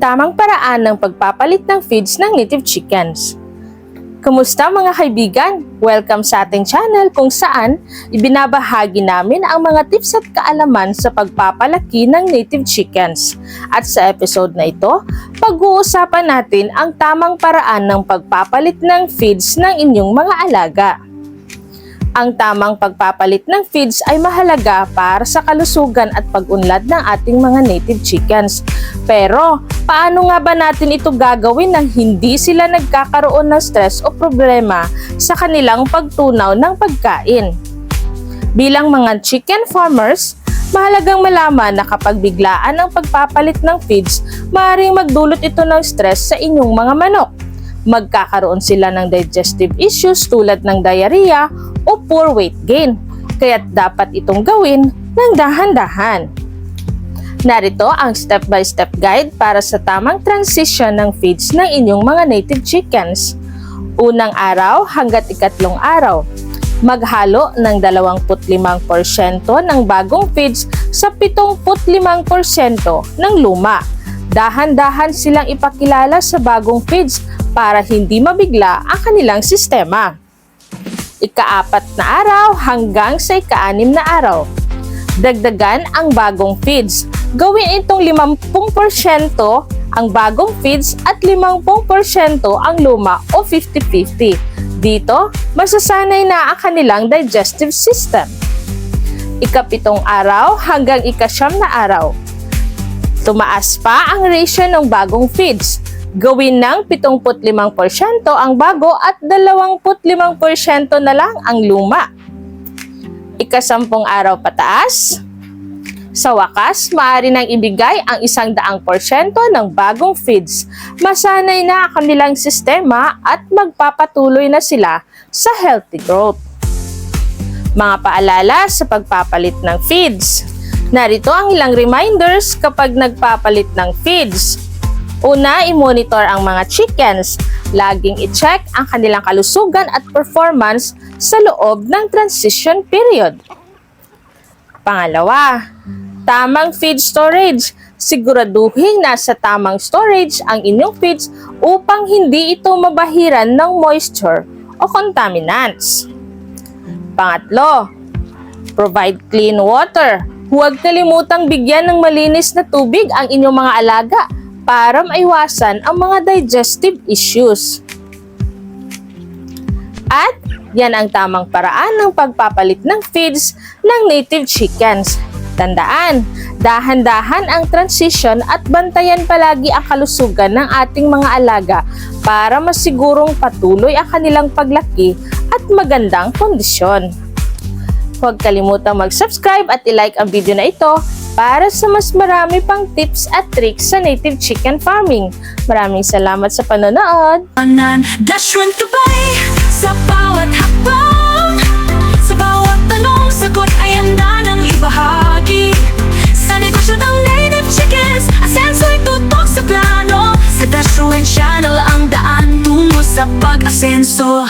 tamang paraan ng pagpapalit ng feeds ng native chickens. Kumusta mga kaibigan? Welcome sa ating channel kung saan ibinabahagi namin ang mga tips at kaalaman sa pagpapalaki ng native chickens. At sa episode na ito, pag-uusapan natin ang tamang paraan ng pagpapalit ng feeds ng inyong mga alaga. Ang tamang pagpapalit ng feeds ay mahalaga para sa kalusugan at pag-unlad ng ating mga native chickens. Pero, paano nga ba natin ito gagawin nang hindi sila nagkakaroon ng stress o problema sa kanilang pagtunaw ng pagkain? Bilang mga chicken farmers, mahalagang malaman na kapag biglaan ang pagpapalit ng feeds, maaaring magdulot ito ng stress sa inyong mga manok magkakaroon sila ng digestive issues tulad ng diarrhea o poor weight gain. Kaya dapat itong gawin ng dahan-dahan. Narito ang step-by-step guide para sa tamang transition ng feeds ng inyong mga native chickens. Unang araw hanggat ikatlong araw. Maghalo ng 25% ng bagong feeds sa 75% ng luma. Dahan-dahan silang ipakilala sa bagong feeds para hindi mabigla ang kanilang sistema. Ikaapat na araw hanggang sa ikaanim na araw. Dagdagan ang bagong feeds. Gawin itong 50% ang bagong feeds at 50% ang luma o 50-50. Dito, masasanay na ang kanilang digestive system. Ikapitong araw hanggang ikasyam na araw. Tumaas pa ang ratio ng bagong feeds gawin ng 75% ang bago at 25% na lang ang luma. Ikasampung araw pataas. Sa wakas, maaari nang ibigay ang isang daang porsyento ng bagong feeds. Masanay na ang kanilang sistema at magpapatuloy na sila sa healthy growth. Mga paalala sa pagpapalit ng feeds. Narito ang ilang reminders kapag nagpapalit ng feeds. Una, i-monitor ang mga chickens. Laging i-check ang kanilang kalusugan at performance sa loob ng transition period. Pangalawa, tamang feed storage. Siguraduhin nasa tamang storage ang inyong feeds upang hindi ito mabahiran ng moisture o contaminants. Pangatlo, provide clean water. Huwag kalimutang bigyan ng malinis na tubig ang inyong mga alaga para maiwasan ang mga digestive issues. At yan ang tamang paraan ng pagpapalit ng feeds ng native chickens. Tandaan, dahan-dahan ang transition at bantayan palagi ang kalusugan ng ating mga alaga para masigurong patuloy ang kanilang paglaki at magandang kondisyon. Huwag kalimutang mag-subscribe at i-like ang video na ito para sa mas marami pang tips at tricks sa native chicken farming. Maraming salamat sa panonood! Dash to buy Sa bawat hakbang sa